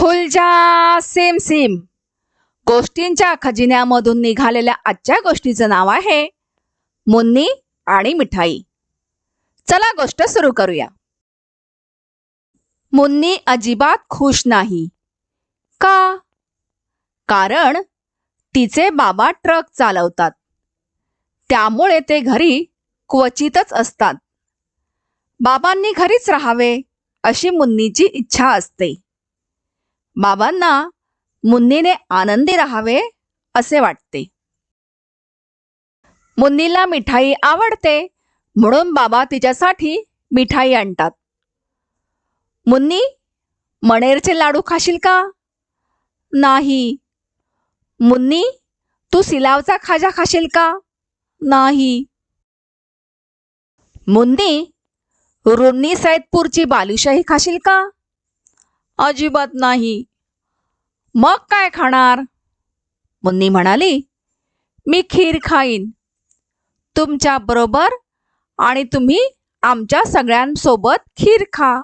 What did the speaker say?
खुलजा same same. गोष्टींच्या खजिन्यामधून निघालेल्या आजच्या गोष्टीचं नाव आहे मुन्नी आणि मिठाई. चला गोष्ट सुरू करूया. मुन्नी अजिबात खुश नाही. का? कारण तिचे बाबा ट्रक चालवतात. त्यामुळे ते घरी क्वचितच असतात. बाबांनी घरीच राहावे अशी मुन्नीची इच्छा असते. बाबांना मुन्नीने आनंदी राहावे असे वाटते. मुन्नीला मिठाई आवडते म्हणून बाबा तिच्यासाठी मिठाई आणतात. मुन्नी मणेरचे लाडू खाशील का? नाही. मुन्नी तू सिलावचा खाजा खाशील का? नाही. मुन्नी रुन्नी सैदपूरची बालुशाही खाशील का? अजिबात नाही. मग काय खाणार? मुन्नी म्हणाली मी खीर खाईन. तुमच्या बरोबर आणि तुम्ही आमच्या सगळ्यांसोबत खीर खा.